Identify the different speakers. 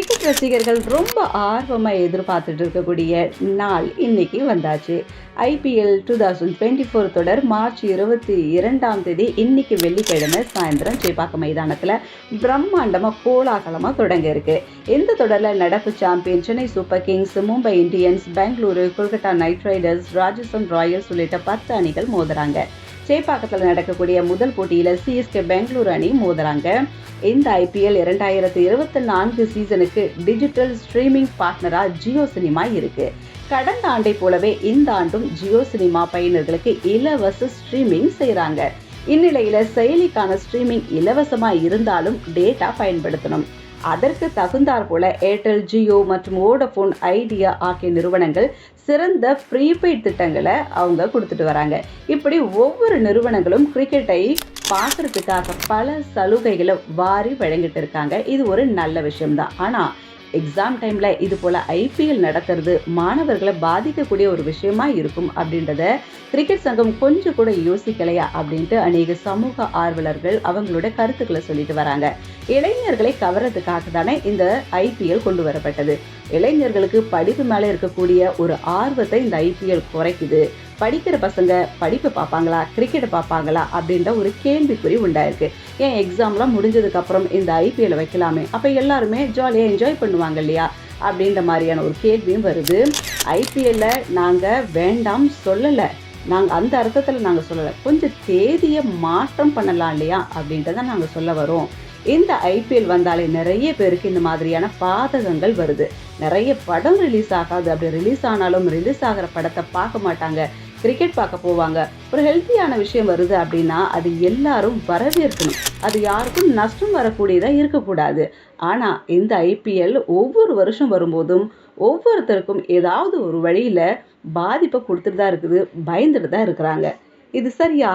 Speaker 1: Cricket ரசிகர்கள் ரொம்ப ஆர்வமாக எதிர்பார்த்துட்டு இருக்கக்கூடிய நாள் இன்னைக்கு வந்தாச்சு. IPL two thousand twenty four தொடர் மார்ச் இருபத்தி இரண்டாம் தேதி இன்னைக்கு வெள்ளிக்கிழமை சாயந்தரம் சேப்பாக்க மைதானத்தில் பிரம்மாண்டமாக கோலாகலமாக தொடங்க இருக்கு. இந்த தொடரில் நடப்பு champion Chennai Super Kings Mumbai Indians Bengaluru Kolkata Knight Riders Rajasthan Royals உள்ளிட்ட பத்து அணிகள் மோதுறாங்க. சேப்பாக்கத்தில் நடக்கக்கூடிய முதல் போட்டியில் சிஎஸ்கே பெங்களூரு அணி மோதுறாங்க. இந்த ஐபிஎல் இரண்டாயிரத்தி இருபத்தி நான்கு சீசனுக்கு டிஜிட்டல் ஸ்ட்ரீமிங் பார்ட்னராக ஜியோ சினிமா இருக்கு. கடந்த ஆண்டை போலவே இந்த ஆண்டும் ஜியோ சினிமா பயனர்களுக்கு இலவச ஸ்ட்ரீமிங் செய்கிறாங்க இந்நிலையில் செயலிக்கான ஸ்ட்ரீமிங் இலவசமாக இருந்தாலும் டேட்டா பயன்படுத்தணும். அதற்கு தகுந்தாற் போல ஏர்டெல் ஜியோ மற்றும் வோடஃபோன் ஐடியா ஆகிய நிறுவனங்கள் சிறந்த ப்ரீபெய்ட் திட்டங்களை அவங்க கொடுத்துட்டு வராங்க. இப்படி ஒவ்வொரு நிறுவனங்களும் கிரிக்கெட்டை பார்க்கறதுக்காக பல சலுகைகளை வாரி வழங்கிட்டு இருக்காங்க. இது ஒரு நல்ல விஷயம்தான். ஆனால் எக்ஸாம் டைமில் இது போல் ஐபிஎல் நடத்துறது மாணவர்களை பாதிக்கக்கூடிய ஒரு விஷயமா இருக்கும் அப்படின்றத கிரிக்கெட் சங்கம் கொஞ்சம் கூட யோசிக்கலையா அப்படின்ட்டு அநேக சமூக ஆர்வலர்கள் அவங்களோட கருத்துக்களை சொல்லிட்டு வராங்க. இளைஞர்களை கவர்றதுக்காக தானே இந்த ஐபிஎல் கொண்டு வரப்பட்டது. இளைஞர்களுக்கு படிப்பு மேலே இருக்கக்கூடிய ஒரு ஆர்வத்தை இந்த ஐபிஎல் குறைக்குது. படிக்கிற பசங்க படிப்பு பார்ப்பாங்களா கிரிக்கெட்டை பார்ப்பாங்களா அப்படின்ற ஒரு கேள்விக்குறி உண்டாயிருக்கு. ஏன் எக்ஸாம்லாம் முடிஞ்சதுக்கப்புறம் இந்த ஐபிஎல் வைக்கலாமே? அப்போ எல்லாருமே ஜாலியாக என்ஜாய் பண்ணுவாங்க இல்லையா? அப்படின்ற மாதிரியான ஒரு கேள்வியும் வருது. ஐபிஎல்ல நாங்கள் வேண்டாம் சொல்லலை. நாங்கள் அந்த அர்த்தத்தில் நாங்கள் சொல்லலை. கொஞ்சம் தேதியை மாற்றம் பண்ணலாம் இல்லையா? அப்படின்றத நாங்கள் சொல்ல வரோம். இந்த ஐபிஎல் வந்தாலே நிறைய பேருக்கு இந்த மாதிரியான பாதகங்கள் வருது. நிறைய படம் ரிலீஸ் ஆகாது. அப்படி ரிலீஸ் ஆனாலும் ரிலீஸ் ஆகிற படத்தை பார்க்க மாட்டாங்க. கிரிக்கெட் பார்க்க போவாங்க. ஒரு ஹெல்த்தியான விஷயம் வருது அப்படின்னா அது எல்லாரும் வரவேற்கணும். அது யாருக்கும் நஷ்டம் வரக்கூடியதாக இருக்கக்கூடாது. ஆனால் இந்த ஐபிஎல் ஒவ்வொரு வருஷம் வரும்போதும் ஒவ்வொருத்தருக்கும் ஏதாவது ஒரு வழியில் பாதிப்பை கொடுத்துட்டு தான் இருக்குது பயந்துட்டு தான் இருக்கிறாங்க. இது சரியா?